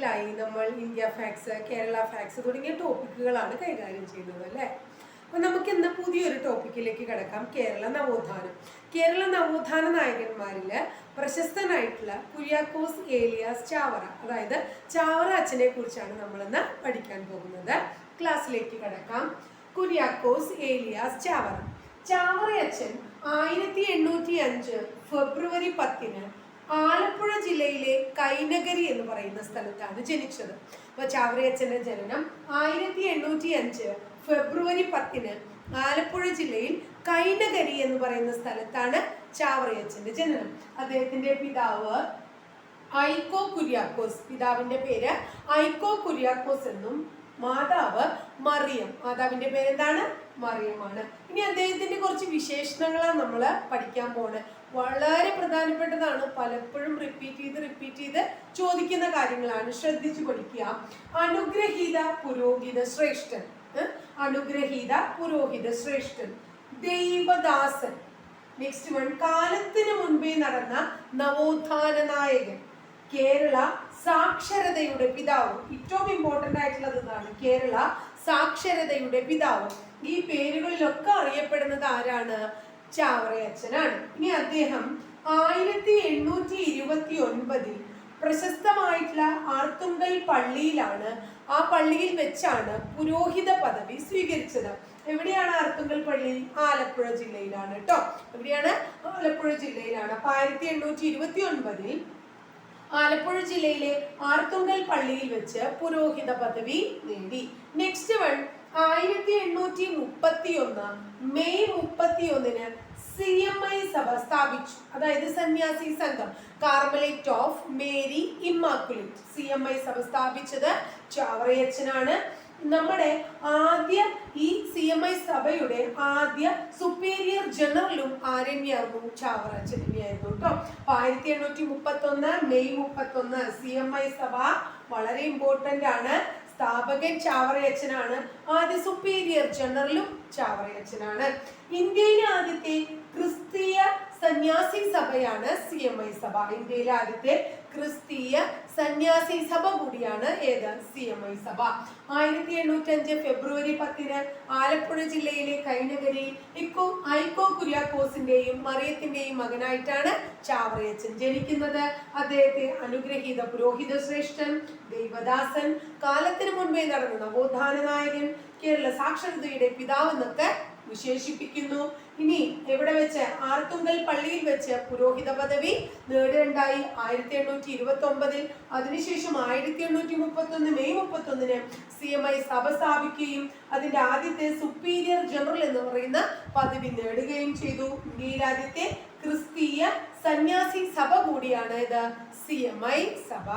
ക്ലാസ്സുകളിലായി നമ്മൾ India fax Kerala fax തുടങ്ങിയ ടോപ്പിക്കുകളാണ് കൈകാര്യം ചെയ്യുന്നത് അല്ലേ? അപ്പൊ നമുക്ക് ഇന്ന് പുതിയൊരു ടോപ്പിക്കിലേക്ക് കിടക്കാം. കേരള നവോത്ഥാനം. കേരള നവോത്ഥാന നായകന്മാരിൽ പ്രശസ്തനായിട്ടുള്ള കുര്യാക്കോസ് ഏലിയാസ് ചാവറ അതായത് ചാവറ അച്ഛനെ കുറിച്ചാണ് നമ്മൾ ഇന്ന് പഠിക്കാൻ പോകുന്നത്. ക്ലാസ്സിലേക്ക് കിടക്കാം. കുര്യാക്കോസ് ഏലിയാസ് ചാവറ. ചാവറ അച്ഛൻ ആയിരത്തി എണ്ണൂറ്റി അഞ്ച് ഫെബ്രുവരി പത്തിന് ആലപ്പുഴ ജില്ലയിലെ കൈനഗരി എന്ന് പറയുന്ന സ്ഥലത്താണ് ജനിച്ചത്. അപ്പൊ ചാവറയച്ചന്റെ ജനനം ആയിരത്തി എണ്ണൂറ്റി അഞ്ച് ഫെബ്രുവരി പത്തിന് ആലപ്പുഴ ജില്ലയിൽ കൈനഗരി എന്ന് പറയുന്ന സ്ഥലത്താണ് ചാവറയച്ചന്റെ ജനനം. അദ്ദേഹത്തിന്റെ പിതാവ് ഐക്കോ കുര്യാക്കോസ് പിതാവിന്റെ പേര് ഐക്കോ കുര്യാക്കോസ് എന്നും മാതാവ് മറിയം മാതാവിന്റെ പേരെന്താണ്? മറിയമാണ്. ഇനി അദ്ദേഹത്തിന്റെ കുറച്ച് വിശേഷണങ്ങളാണ് നമ്മൾ പഠിക്കാൻ പോണത് വളരെ പ്രധാനപ്പെട്ടതാണ് പലപ്പോഴും റിപ്പീറ്റ് ചെയ്ത് റിപ്പീറ്റ് ചെയ്ത് ചോദിക്കുന്ന കാര്യങ്ങളാണ് ശ്രദ്ധിച്ചു പഠിക്കുക. അനുഗ്രഹീത പുരോഹിത ശ്രേഷ്ഠൻ. അനുഗ്രഹീത പുരോഹിത ശ്രേഷ്ഠൻ. ദൈവദാസൻ. നെക്സ്റ്റ് വൺ കാലത്തിന് മുൻപേ നടന്ന നവോത്ഥാന നായകൻ. കേരള സാക്ഷരതയുടെ പിതാവ്. ഏറ്റവും ഇമ്പോർട്ടന്റ് ആയിട്ടുള്ളത് ഇതാണ്. കേരള സാക്ഷരതയുടെ പിതാവ്. ഈ പേരുകളിലൊക്കെ അറിയപ്പെടുന്നത് ആരാണ്? ചാവറയച്ചനാണ്. ഇനി അദ്ദേഹം ആയിരത്തി എണ്ണൂറ്റി ഇരുപത്തി ഒൻപതിൽ പ്രശസ്തമായിട്ടുള്ള ആർത്തുങ്കൽ പള്ളിയിലാണ് ആ പള്ളിയിൽ വെച്ചാണ് പുരോഹിത പദവി സ്വീകരിച്ചത്. എവിടെയാണ് ആർത്തുങ്കൽ പള്ളി? ആലപ്പുഴ ജില്ലയിലാണ് കേട്ടോ എവിടെയാണ്? ആലപ്പുഴ ജില്ലയിലാണ്. അപ്പൊ ആയിരത്തി എണ്ണൂറ്റി ഇരുപത്തി ഒൻപതിൽ ആലപ്പുഴ ജില്ലയിലെ ആർത്തുങ്കൽ പള്ളിയിൽ വെച്ച് പുരോഹിത പദവി നേടി. നെക്സ്റ്റ് വൺ ആയിരത്തി എണ്ണൂറ്റി മുപ്പത്തി ഒന്ന് മെയ് മുപ്പത്തി ഒന്നിന് സി എം ഐ സഭ സ്ഥാപിച്ചു. അതായത് സന്യാസി സംഘം Carmelite of Mary Immaculate C M I സഭ സ്ഥാപിച്ചത് ചാവറയച്ചനാണ്. നമ്മുടെ ആദ്യ ഈ സി എം ഐ സഭയുടെ ആദ്യ സുപ്പീരിയർ ജനറലും ആരണ്യായിരുന്നു ചാവറച്ചൻ തന്നെയായിരുന്നു കേട്ടോ. അപ്പൊ ആയിരത്തി എണ്ണൂറ്റി മുപ്പത്തി ഒന്ന് മെയ് മുപ്പത്തി ഒന്ന് സി എം ഐ സഭ വളരെ ഇമ്പോർട്ടന്റ് ആണ്. സ്ഥാപകൻ ചാവറയച്ചനാണ്. ആദ്യ സുപ്പീരിയർ ജനറലും ചാവറയച്ചനാണ്. ഇന്ത്യയിലെ ആദ്യത്തെ ക്രിസ്തീയ സന്യാസി സഭയാണ് സി എം ഐ സഭ. ഇന്ത്യയിലെ ആദ്യത്തെ ക്രിസ്തീയ സന്യാസി സഭ കൂടിയാണ് ഏത്? സി എം ഐ സഭ. ആയിരത്തി എണ്ണൂറ്റി അഞ്ച് ഫെബ്രുവരി പത്തിന് ആലപ്പുഴ ജില്ലയിലെ കൈനഗരിയിൽ ഇക്കോ ഐക്കോ കുര്യാക്കോസിന്റെയും മറിയത്തിന്റെയും മകനായിട്ടാണ് ചാവറയച്ചൻ ജനിക്കുന്നത്. അദ്ദേഹത്തെ അനുഗ്രഹീത പുരോഹിത ശ്രേഷ്ഠൻ ദൈവദാസൻ കാലത്തിനു മുൻപേ നടന്ന നവോത്ഥാന നായകൻ കേരള സാക്ഷരതയുടെ പിതാവ് എന്നൊക്കെ വിശേഷിപ്പിക്കുന്നു. ഇനി എവിടെ വെച്ച്? ആർത്തുങ്കൽ പള്ളിയിൽ വെച്ച് പുരോഹിത പദവി നേടുകയുണ്ടായി ആയിരത്തി എണ്ണൂറ്റി ഇരുപത്തി ഒമ്പതിൽ അതിനുശേഷം ആയിരത്തി എണ്ണൂറ്റി മുപ്പത്തി ഒന്ന് മെയ് മുപ്പത്തി ഒന്നിന് സി എം ഐ സഭ സ്ഥാപിക്കുകയും അതിന്റെ ആദ്യത്തെ സുപ്പീരിയർ ജനറൽ എന്ന് പറയുന്ന പദവി നേടുകയും ചെയ്തു. ഇന്ത്യയിൽ ആദ്യത്തെ ക്രിസ്തീയ സന്യാസി സഭ കൂടിയാണ് ഇത് സി എം ഐ സഭ.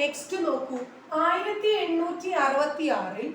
നെക്സ്റ്റ് നോക്കൂ. ആയിരത്തി എണ്ണൂറ്റി അറുപത്തി ആറിൽ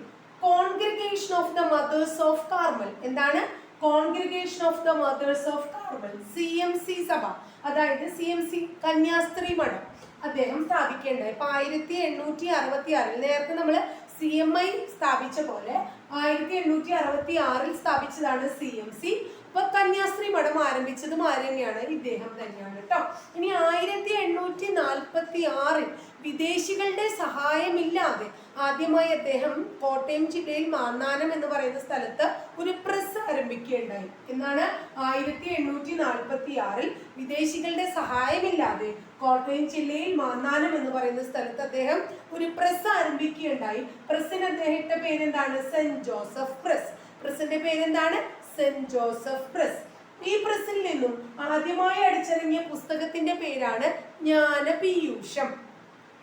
congregation of the mothers of Carmel എന്താണ്? Congregation of the mothers of Carmel C M C സഭ. അതായത് സി എം സി കന്യാസ്ത്രീ മഠം. അദ്ദേഹം സ്ഥാപിക്കേണ്ടത് ഇപ്പൊ ആയിരത്തി എണ്ണൂറ്റി അറുപത്തി ആറിൽ നേരത്തെ നമ്മൾ സി എം ഐ സ്ഥാപിച്ച പോലെ ആയിരത്തി എണ്ണൂറ്റി അറുപത്തി ആറിൽ സ്ഥാപിച്ചതാണ് സി എം സി ഇപ്പൊ കന്യാസ്ത്രീ മഠം ആരംഭിച്ചതും ആര് തന്നെയാണ്? ഇദ്ദേഹം തന്നെയാണ് കേട്ടോ. ഇനി ആയിരത്തി എണ്ണൂറ്റി നാൽപ്പത്തി ആറിൽ വിദേശികളുടെ സഹായമില്ലാതെ ആദ്യമായി അദ്ദേഹം കോട്ടയം ജില്ലയിൽ മാന്നാനം എന്ന് പറയുന്ന സ്ഥലത്ത് ഒരു പ്രസ് ആരംഭിക്കുകയുണ്ടായി. എന്നാണ് ആയിരത്തി എണ്ണൂറ്റി നാൽപ്പത്തി ആറിൽ വിദേശികളുടെ സഹായമില്ലാതെ കോട്ടയം ജില്ലയിൽ മാന്നാനം എന്ന് പറയുന്ന സ്ഥലത്ത് അദ്ദേഹം ഒരു പ്രസ് ആരംഭിക്കുകയുണ്ടായി. പ്രസ്സിന് അദ്ദേഹത്തെ പേരെന്താണ്? Saint Joseph press. പ്രസിന്റെ പേരെന്താണ്? Saint Joseph press. ഈ പ്രസിൽ നിന്നും ആദ്യമായി അടിച്ചിറങ്ങിയ പുസ്തകത്തിന്റെ പേരാണ് ജ്ഞാനപീയൂഷം.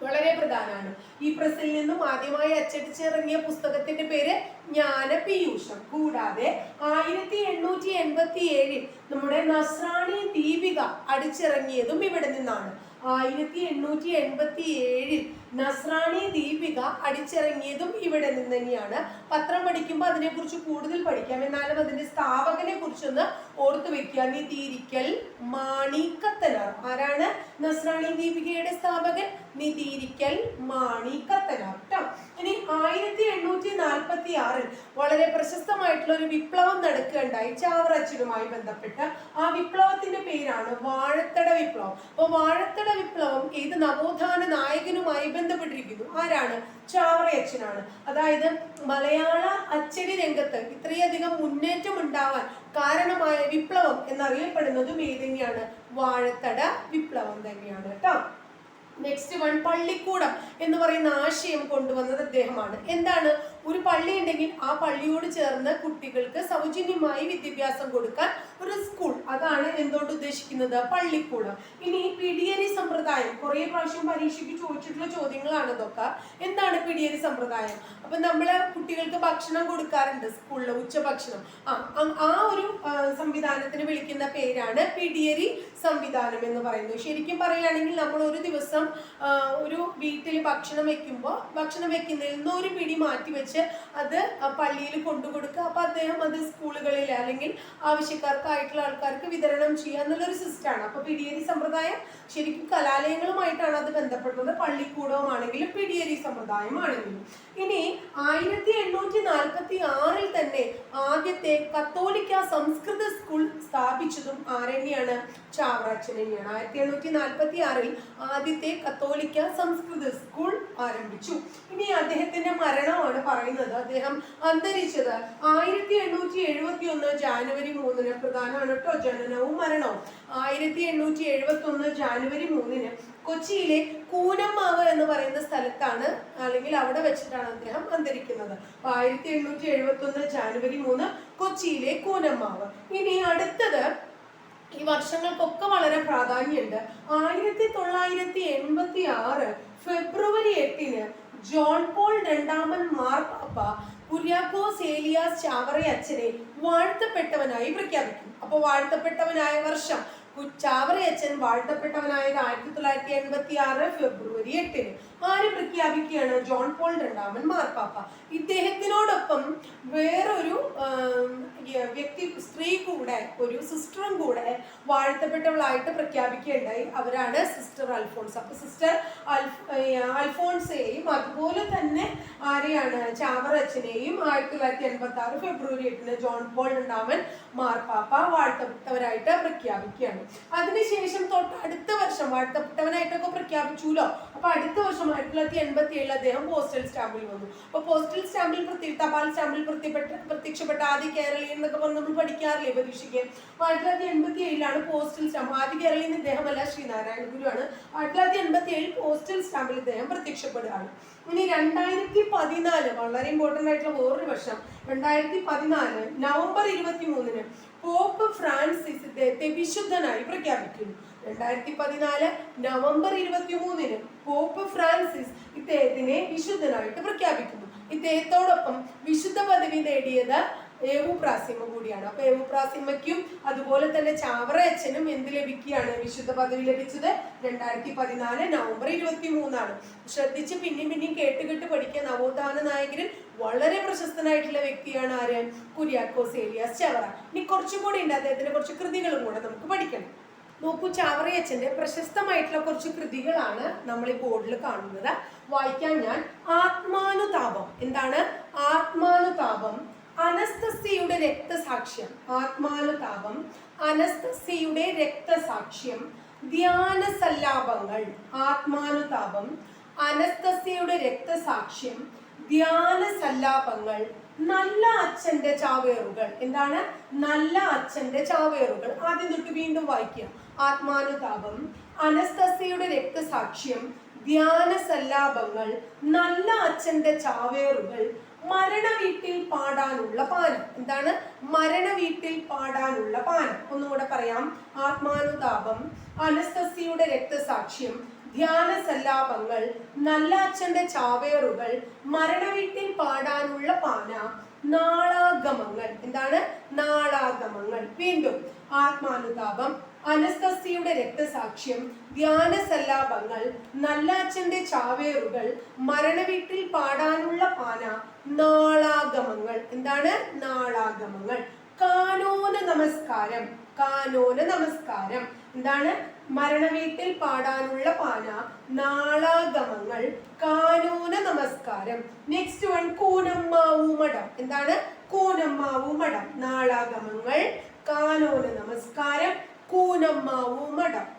വളരെ പ്രധാനമാണ് ഈ പ്രസിൽ നിന്നും ആദ്യമായി അച്ചടിച്ചിറങ്ങിയ പുസ്തകത്തിന്റെ പേര് ജ്ഞാനപീയൂഷം. കൂടാതെ ആയിരത്തി എണ്ണൂറ്റി എൺപത്തി ഏഴിൽ നമ്മുടെ നസ്രാണി ദീപിക അടിച്ചിറങ്ങിയതും ഇവിടെ നിന്നാണ്. ആയിരത്തി എണ്ണൂറ്റി എൺപത്തി ഏഴിൽ നസ്രാണി ദീപിക അടിച്ചിറങ്ങിയതും ഇവിടെ നിന്ന് തന്നെയാണ് പത്രം പഠിക്കുമ്പോൾ അതിനെക്കുറിച്ച് കൂടുതൽ പഠിക്കാം. എന്നാലും അതിന്റെ സ്ഥാപകനെ കുറിച്ചൊന്ന് ഓർത്തു വെക്കുക. നിതിരിക്കൽ മാണിക്കത്തനാർ. ആരാണ് നസ്രാണി ദീപികയുടെ സ്ഥാപകൻ? നിതിരിക്കൽ മാണിക്കത്തനാർ കേട്ടോ ഇനി ആയിരത്തി എണ്ണൂറ്റി നാൽപ്പത്തി ആറിൽ വളരെ പ്രശസ്തമായിട്ടുള്ള ഒരു വിപ്ലവം നടക്കുകയുണ്ടായി. ചാവറച്ചിലുമായി ബന്ധപ്പെട്ട്. ആ വിപ്ലവത്തിന്റെ പേരാണ് വാഴത്തട വിപ്ലവം. അപ്പൊ വാഴത്തട വിപ്ലവം ഏത് നവോത്ഥാന നായകനുമായി ബന്ധപ്പെട്ടിരിക്കുന്നു. ആരാണ്? ചാവറയച്ചനാണ് അതായത് മലയാള അച്ചടി രംഗത്ത് ഇത്രയധികം മുന്നേറ്റം ഉണ്ടാവാൻ കാരണമായ വിപ്ലവം എന്നറിയപ്പെടുന്നതും ഏതെങ്കിലാണ് വാഴത്തട വിപ്ലവം തന്നെയാണ് കേട്ടോ. നെക്സ്റ്റ് വൺ പള്ളിക്കൂടം എന്ന് പറയുന്ന ആശയം കൊണ്ടുവന്നത് അദ്ദേഹമാണ് എന്താണ്? ഒരു പള്ളി ഉണ്ടെങ്കിൽ ആ പള്ളിയോട് ചേർന്ന് കുട്ടികൾക്ക് സൗജന്യമായി വിദ്യാഭ്യാസം കൊടുക്കാൻ ഒരു സ്കൂൾ അതാണ് എന്തുകൊണ്ട് ഉദ്ദേശിക്കുന്നത്? പള്ളിക്കൂടം. ഇനി പിടിയരി സമ്പ്രദായം. കുറേ പ്രാവശ്യം പരീക്ഷയ്ക്ക് ചോദിച്ചിട്ടുള്ള ചോദ്യങ്ങളാണ് ഇതൊക്കെ. എന്താണ് പിടിയരി സമ്പ്രദായം? അപ്പൊ നമ്മൾ കുട്ടികൾക്ക് ഭക്ഷണം കൊടുക്കാറുണ്ട് സ്കൂളിൽ ഉച്ചഭക്ഷണം. ആ ആ ഒരു സംവിധാനത്തിന് വിളിക്കുന്ന പേരാണ് പിടിയരി സംവിധാനം എന്ന് പറയുന്നത് ശരിക്കും പറയുകയാണെങ്കിൽ നമ്മൾ ഒരു ദിവസം ഒരു വീട്ടിൽ ഭക്ഷണം വെക്കുമ്പോൾ ഭക്ഷണം വെക്കുന്നതിൽ നിന്ന് ഒരു പിടി മാറ്റി വെച്ച് അത് പള്ളിയിൽ കൊണ്ടു കൊടുക്കുക. അപ്പോൾ അദ്ദേഹം അത് സ്കൂളുകളിൽ അല്ലെങ്കിൽ ആവശ്യക്കാർക്കായിട്ടുള്ള ആൾക്കാർക്ക് വിതരണം ചെയ്യുക എന്നുള്ളൊരു സിസ്റ്റമാണ് അപ്പോൾ പിടിയേരി സമ്പ്രദായം ശരിക്കും കലാലയങ്ങളുമായിട്ടാണ് അത് ബന്ധപ്പെടുന്നത്. പള്ളിക്കൂടവുമാണെങ്കിലും പിടിയേരി സമ്പ്രദായമാണെങ്കിലും. ഇനി ആയിരത്തി എണ്ണൂറ്റി നാൽപ്പത്തി ആറിൽ തന്നെ ആദ്യത്തെ കത്തോലിക്ക സംസ്കൃത സ്കൂൾ സ്ഥാപിച്ചതും ആരെന്നെയാണ്? ചാവറാച്ചൻ തന്നെയാണ് ആയിരത്തി എണ്ണൂറ്റി നാൽപ്പത്തി ആറിൽ ആദ്യത്തെ കത്തോലിക്ക സംസ്കൃത സ്കൂൾ ആരംഭിച്ചു. ഇനി അദ്ദേഹത്തിന്റെ മരണമാണ് പറയുന്നത്. അദ്ദേഹം അന്തരിച്ചത് ആയിരത്തി എണ്ണൂറ്റി എഴുപത്തി ഒന്ന് ജാനുവരി മൂന്നിന്. പ്രധാനമാണ് കേട്ടോ ജനനവും മരണവും. ആയിരത്തി എണ്ണൂറ്റി എഴുപത്തി ഒന്ന് ജാനുവരി മൂന്നിന് കൊച്ചിയിലെ കൂനമ്മാവ് എന്ന് പറയുന്ന സ്ഥലത്താണ് അല്ലെങ്കിൽ അവിടെ വെച്ചിട്ടാണ് അദ്ദേഹം അന്തരിക്കുന്നത്. ആയിരത്തി എണ്ണൂറ്റി എഴുപത്തി ഒന്ന് ജാനുവരി മൂന്ന് കൊച്ചിയിലെ കൂനമ്മാവ് ഇനി അടുത്തത് ഈ വർഷങ്ങൾക്കൊക്കെ വളരെ പ്രാധാന്യമുണ്ട്. ആയിരത്തി തൊള്ളായിരത്തി എൺപത്തി ആറ് ഫെബ്രുവരി എട്ടിന് ജോൺ പോൾ രണ്ടാമൻ മാർപ്പാപ്പ കുര്യാക്കോസ് ഏലിയാസ് ചാവറ അച്ഛനെ വാഴ്ത്തപ്പെട്ടവനായി പ്രഖ്യാപിക്കും. അപ്പോൾ വാഴ്ത്തപ്പെട്ടവനായ വർഷം ചാവറയച്ചൻ വാഴ്ത്തപ്പെട്ടവനായത് ആയിരത്തി തൊള്ളായിരത്തി എൺപത്തി ആറ് ഫെബ്രുവരി എട്ടിന്. ആര് പ്രഖ്യാപിക്കുകയാണ്? ജോൺ പോൾ രണ്ടാമൻ മാർപ്പാപ്പ. ഇദ്ദേഹത്തിനോടൊപ്പം വേറൊരു വ്യക്തി സ്ത്രീ കൂടെ ഒരു സിസ്റ്ററും കൂടെ വാഴ്ത്തപ്പെട്ടവളായിട്ട് പ്രഖ്യാപിക്കുകയുണ്ടായി. അവരാണ് സിസ്റ്റർ അൽഫോൺസ്. അപ്പൊ സിസ്റ്റർ അൽഫ് ഏർ അൽഫോൺസയെയും അതുപോലെ തന്നെ ആരെയാണ്? ചാവറച്ചനെയും ആയിരത്തി തൊള്ളായിരത്തി എൺപത്തി ആറ് ഫെബ്രുവരി എട്ടിന് ജോൺ പോൾ ഉണ്ടാവൻ മാർപ്പാപ്പ വാഴ്ത്തപ്പെട്ടവരായിട്ട് പ്രഖ്യാപിക്കുകയാണ്. അതിനുശേഷം തൊട്ട് അടുത്ത വർഷം വാഴ്ത്തപ്പെട്ടവനായിട്ടൊക്കെ പ്രഖ്യാപിച്ചുല്ലോ അപ്പൊ അടുത്ത വർഷം ആയിരത്തി തൊള്ളായിരത്തി എൺപത്തി ഏഴിൽ അദ്ദേഹം പോസ്റ്റൽ സ്റ്റാമ്പിൽ വന്നു. അപ്പൊ പോസ്റ്റൽ സ്റ്റാമ്പിൽ പ്രത്യേക തപാൽ സ്റ്റാമ്പിൽ പ്രത്യപ്പെട്ട പ്രത്യക്ഷപ്പെട്ട ആദ്യ കേരളീയൻ എന്നൊക്കെ പറഞ്ഞ് നമ്മൾ പഠിക്കാറില്ലേ പരീക്ഷയ്ക്ക്? ആയിരത്തി തൊള്ളായിരത്തി എൺപത്തി ഏഴിലാണ് പോസ്റ്റൽ സ്റ്റാമ്പ് ആദ്യ കേരളീയൻ ഇദ്ദേഹമല്ല ശ്രീനാരായണ ഗുരുവാണ്. ആയിരത്തി തൊള്ളായിരത്തി എൺപത്തി ഏഴിൽ പോസ്റ്റൽ സ്റ്റാമ്പിൽ ഇദ്ദേഹം പ്രത്യക്ഷപ്പെടുകയാണ്. ഇനി രണ്ടായിരത്തി പതിനാല് വളരെ ഇമ്പോർട്ടന്റ് ആയിട്ടുള്ള വേറൊരു വർഷം. രണ്ടായിരത്തി പതിനാല് നവംബർ ഇരുപത്തി മൂന്നിന് പോപ്പ് ഫ്രാൻസിസ് ഇദ്ദേഹത്തെ വിശുദ്ധനായി പ്രഖ്യാപിക്കുന്നു. രണ്ടായിരത്തി പതിനാല് നവംബർ ഇരുപത്തി മൂന്നിന് പോപ്പ് ഫ്രാൻസിസ് ഇദ്ദേഹത്തിനെ വിശുദ്ധനായിട്ട് പ്രഖ്യാപിക്കുന്നു. ഇദ്ദേഹത്തോടൊപ്പം വിശുദ്ധ പദവി നേടിയത് ഏവു പ്രാസിമ കൂടിയാണ്. അപ്പൊ ഏവു പ്രാസിമയ്ക്കും അതുപോലെ തന്നെ ചാവറ അച്ഛനും എന്ത് ലഭിക്കുകയാണ്? വിശുദ്ധ പദവി ലഭിച്ചത് രണ്ടായിരത്തി പതിനാല് നവംബർ ഇരുപത്തി മൂന്നാണ് ശ്രദ്ധിച്ച് പിന്നെയും പിന്നെയും കേട്ടുകെട്ട് കേട്ട് പഠിക്കുക. നവോത്ഥാന നായകരിൽ വളരെ പ്രശസ്തനായിട്ടുള്ള വ്യക്തിയാണ് ആര്? കുര്യാക്കോസ് ഏലിയാസ് ചവറ. ഇനി കുറച്ചും കൂടി ഉണ്ട്. അദ്ദേഹത്തിന്റെ കുറച്ച് കൃതികളും കൂടെ നമുക്ക് പഠിക്കണം നോക്കൂ ചാവറയച്ചന്റെ പ്രശസ്തമായിട്ടുള്ള കുറച്ച് കൃതികളാണ് നമ്മൾ ഈ ബോർഡിൽ കാണുന്നത്. വായിക്കാൻ ഞാൻ. ആത്മാനുതാപം. എന്താണ്? ആത്മാനുതാപം. അനസ്തസിയുടെ രക്തസാക്ഷ്യം. ആത്മാനുതാപം. അനസ്തസിയുടെ രക്തസാക്ഷ്യം. ധ്യാന സല്ലാപങ്ങൾ ആത്മാനുതാപം. അനസ്തസിയുടെ രക്തസാക്ഷ്യം. ധ്യാന സല്ലാപങ്ങൾ നല്ല അച്ഛന്റെ ചാവേറുകൾ. എന്താണ്? നല്ല അച്ഛന്റെ ചാവേറുകൾ. ആദ്യം തൊട്ട് വീണ്ടും വായിക്കുക. ആത്മാനുതാപം അനസ്തസിയുടെ രക്തസാക്ഷ്യം ധ്യാന സല്ലാപങ്ങൾ നല്ല അച്ഛന്റെ ചാവേറുകൾ മരണ വീട്ടിൽ പാടാനുള്ള പാനം. എന്താണ്? മരണ വീട്ടിൽ പാടാനുള്ള പാനം. ഒന്നുകൂടെ പറയാം. ആത്മാനുതാപം അനസ്തസിയുടെ രക്തസാക്ഷ്യം ധ്യാന സല്ലാപങ്ങൾ നല്ല അച്ഛന്റെ ചാവേറുകൾ മരണ വീട്ടിൽ പാടാനുള്ള പാന നാളാഗമങ്ങൾ. എന്താണ്? നാളാഗമങ്ങൾ. വീണ്ടും ആത്മാനുതാപം അനസ്തസിയുടെ രക്തസാക്ഷ്യം ധ്യാന സല്ലാപങ്ങൾ നല്ലാച്ചന്റെ ചാവേറുകൾ മരണവീട്ടിൽ പാടാനുള്ള പാന നാളാഗമങ്ങൾ. എന്താണ്? നാളാഗമങ്ങൾ. കാനോന നമസ്കാരം. കാനോന നമസ്കാരം. എന്താണ്? മരണവീട്ടിൽ പാടാനുള്ള പാന നാളാഗമങ്ങൾ. കാനോന നമസ്കാരം. നെക്സ്റ്റ് വൺ കൂനമ്മാവു മഠം. എന്താണ്? കൂനമ്മാവു മഠം. നാളാഗമങ്ങൾ. കാനോന നമസ്കാരം. കൂനമ്മാവു മഠം.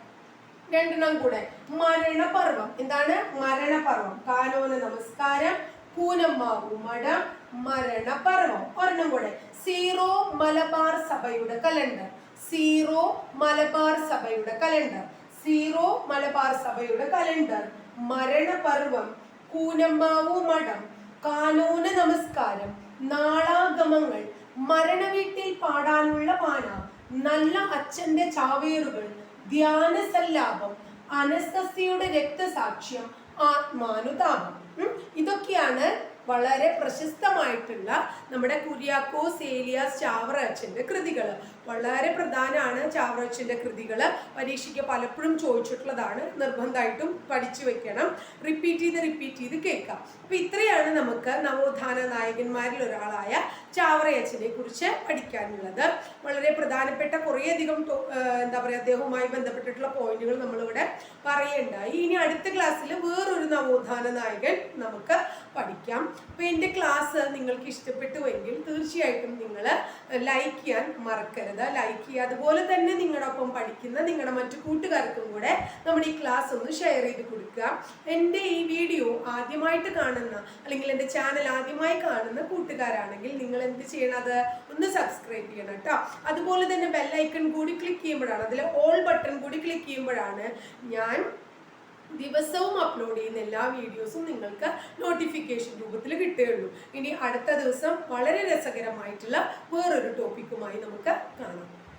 രണ്ടെണ്ണം കൂടെ. മരണപർവം. എന്താണ്? മരണപർവം. കാനോന നമസ്കാരം. കൂനമ്മാവു മഠം. മരണപർവം. ഒരെണ്ണം കൂടെ. സീറോ മലബാർ സഭയുടെ കലണ്ടർ. സീറോ മലബാർ സഭയുടെ കലണ്ടർ. സീറോ മലബാർ സഭയുടെ കലണ്ടർ. മരണപർവം. കൂനമ്മാവു മഠം. കാനോന നമസ്കാരം. നാളാഗമങ്ങൾ. മരണവീട്ടിൽ പാടാനുള്ള പാന നല്ല അച്ഛന്റെ ചാവേറുകൾ ധ്യാന സല്ലാപം അനസ്തസ്യയുടെ രക്തസാക്ഷ്യം ആത്മാനുതാപം. ഇതൊക്കെയാണ് വളരെ പ്രശസ്തമായിട്ടുള്ള നമ്മുടെ കുര്യാക്കോസ് ഏലിയാസ് ചാവറ അച്ഛന്റെ കൃതികൾ വളരെ പ്രധാനമാണ് ചാവറോച്ചിന്റെ കൃതികൾ പരീക്ഷയ്ക്ക് പലപ്പോഴും ചോദിച്ചിട്ടുള്ളതാണ്. നിർബന്ധമായിട്ടും പഠിച്ചു വെക്കണം. റിപ്പീറ്റ് ചെയ്ത് റിപ്പീറ്റ് ചെയ്ത് കേൾക്കാം. അപ്പം ഇത്രയാണ് നമുക്ക് നവോത്ഥാന നായകന്മാരിൽ ഒരാളായ ചാവറയച്ചനെ കുറിച്ച് പഠിക്കാനുള്ളത്. വളരെ പ്രധാനപ്പെട്ട കുറേയധികം എന്താ പറയുക അദ്ദേഹവുമായി ബന്ധപ്പെട്ടിട്ടുള്ള പോയിന്റുകൾ നമ്മളിവിടെ പറയേണ്ടായി. ഇനി അടുത്ത ക്ലാസ്സിൽ വേറൊരു നവോത്ഥാന നായകൻ നമുക്ക് പഠിക്കാം. അപ്പോൾ എന്റെ ക്ലാസ് നിങ്ങൾക്ക് ഇഷ്ടപ്പെട്ടുവെങ്കിൽ തീർച്ചയായിട്ടും നിങ്ങൾ ലൈക്ക് ചെയ്യാൻ മറക്കരുത്. ലൈക്ക് ചെയ്യുക. അതുപോലെ തന്നെ നിങ്ങളോടൊപ്പം പഠിക്കുന്ന നിങ്ങളുടെ മറ്റു കൂട്ടുകാർക്കും കൂടെ നമ്മുടെ ഈ ക്ലാസ് ഒന്ന് ഷെയർ ചെയ്ത് കൊടുക്കുക. എന്റെ ഈ വീഡിയോ ആദ്യമായിട്ട് കാണുന്ന അല്ലെങ്കിൽ എന്റെ ചാനൽ ആദ്യമായി കാണുന്ന കൂട്ടുകാരാണെങ്കിൽ നിങ്ങൾ എന്ത് ചെയ്യണത് ഒന്ന് സബ്സ്ക്രൈബ് ചെയ്യണം കേട്ടോ. അതുപോലെ തന്നെ ബെല്ലൈക്കൺ കൂടി ക്ലിക്ക് ചെയ്യുമ്പോഴാണ് അതിൽ ഓൾ ബട്ടൺ കൂടി ക്ലിക്ക് ചെയ്യുമ്പോഴാണ് ഞാൻ ദിവസവും അപ്ലോഡ് ചെയ്യുന്ന എല്ലാ വീഡിയോസും നിങ്ങൾക്ക് നോട്ടിഫിക്കേഷൻ രൂപത്തിൽ കിട്ടുകയുള്ളൂ. ഇനി അടുത്ത ദിവസം വളരെ രസകരമായിട്ടുള്ള വേറൊരു ടോപ്പിക്കുമായി നമുക്ക് കാണാം.